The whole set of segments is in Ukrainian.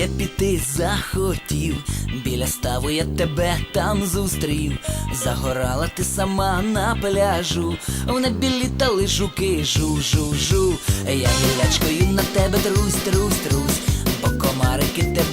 я піти захотів, біля ставу я тебе там зустрів. Загорала ти сама на пляжу, в небі літали жуки, жу-жу-жу. Я гілячкою на тебе трусь, трусь, трусь, бо комарики тебе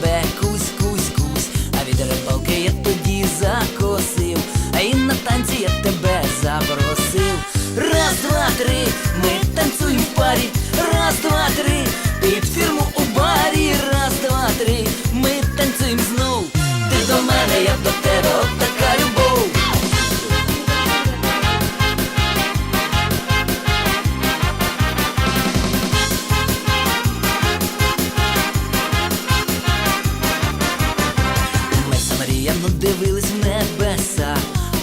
замріяно дивились в небеса,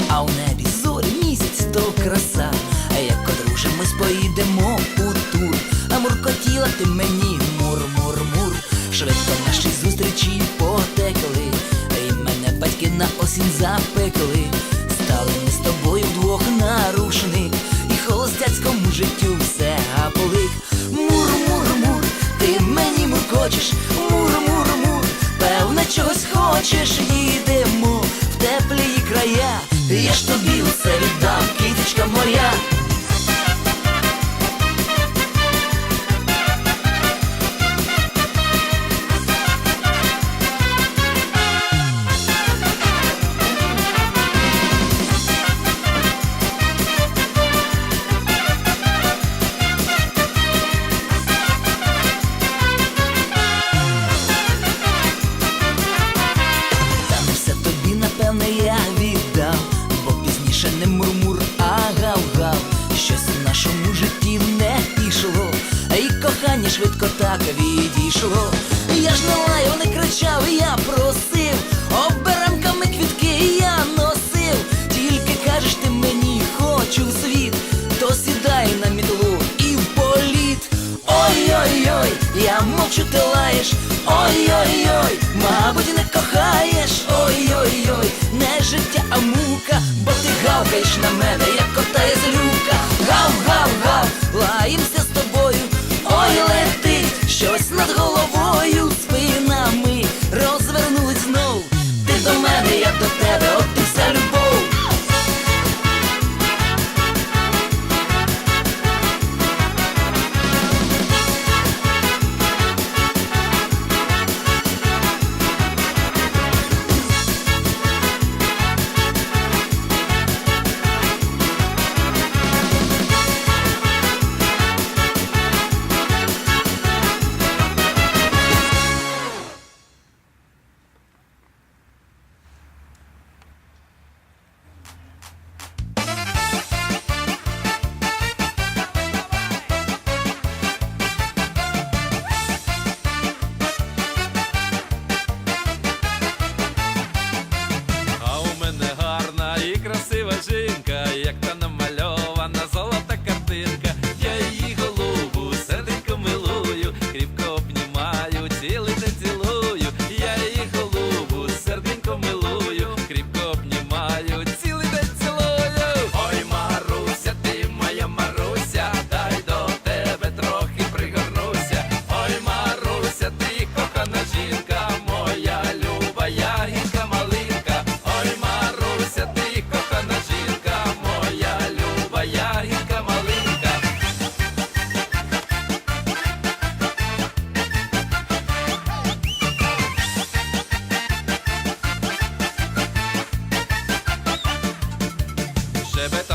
а у небі зорі місяць то краса. А як одружимось, поїдемо у тур. А муркотіла ти мені мур-мур-мур. Швидко наші зустрічі потекли, і мене батьки на осінь запекли. Я ж тобі усе віддам, кіточка моя. Швидко так відійшло. Я ж не лаяв, не кричав, я просив, оберемками квітки я носив. Тільки кажеш ти мені, хочу в світ, то сідай на мітлу і в політ. Ой-ой-ой, я мовчу, ти лаєш. Ой-ой-ой, мабуть, не кохаєш. Ой-ой-ой, не життя, а мука, бо ти гавкаєш на мене, żeby